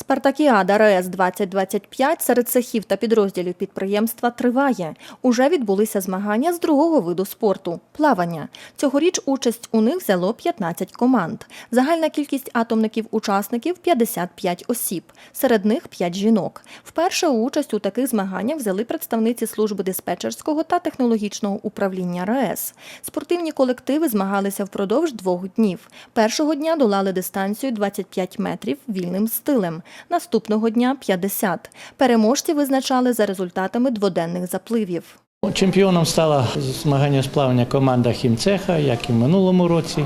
Спартакіада РС 2025 серед цехів та підрозділів підприємства триває. Уже відбулися змагання з другого виду спорту плавання. Цьогоріч участь у них взяло 15 команд. Загальна кількість атомників-учасників 55 осіб. Серед них 5 жінок. Вперше участь у таких змаганнях взяли представниці служби диспетчерського та технологічного управління РАЕС. Спортивні колективи змагалися впродовж двох днів. Першого дня долали дистанцію 25 метрів вільним стилем. Наступного дня 50. Переможці визначали за результатами дводенних запливів. Чемпіоном стала змагання з плавання команда Хімцеха, як і в минулому році.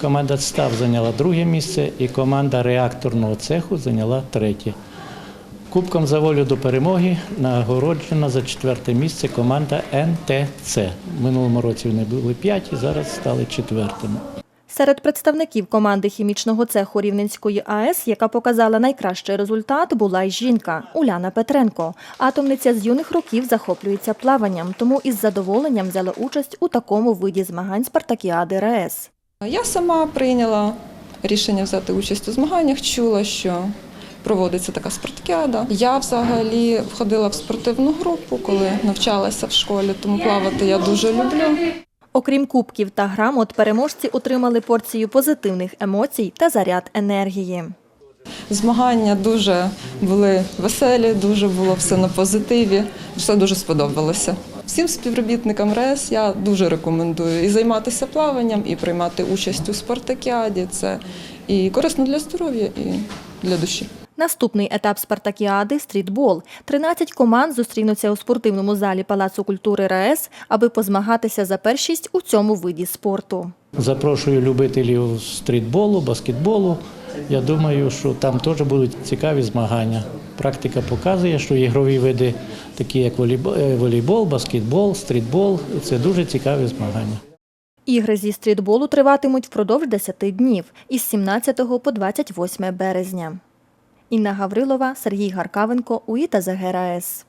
Команда ЦТАВ зайняла друге місце і команда реакторного цеху зайняла третє. Кубком за волю до перемоги нагороджена за четверте місце команда НТЦ. В минулому році вони були п'яті, зараз стали четвертими. Серед представників команди хімічного цеху Рівненської АЕС, яка показала найкращий результат, була й жінка Уляна Петренко. Атомниця з юних років захоплюється плаванням, тому із задоволенням взяла участь у такому виді змагань Спартакіади РАЕС. Я сама прийняла рішення взяти участь у змаганнях, чула, що проводиться така спартакіада. Я взагалі входила в спортивну групу, коли навчалася в школі, тому плавати я дуже люблю. Окрім кубків та грамот, переможці отримали порцію позитивних емоцій та заряд енергії. Змагання дуже були веселі, дуже було все на позитиві. Все дуже сподобалося. Всім співробітникам РЕС я дуже рекомендую і займатися плаванням, і приймати участь у спартакіаді. Це і корисно для здоров'я, і для душі. Наступний етап спартакіади стрітбол. 13 команд зустрінуться у спортивному залі Палацу культури РаЕС, аби позмагатися за першість у цьому виді спорту. Запрошую любителів стрітболу, баскетболу. Я думаю, що там теж будуть цікаві змагання. Практика показує, що ігрові види, такі як волейбол, е, баскетбол, стрітбол це дуже цікаві змагання. Ігри зі стрітболу триватимуть впродовж 10 днів із 17 по 28 березня. Інна Гаврилова, Сергій Гаркавенко, УІТА ЗГРАЕС.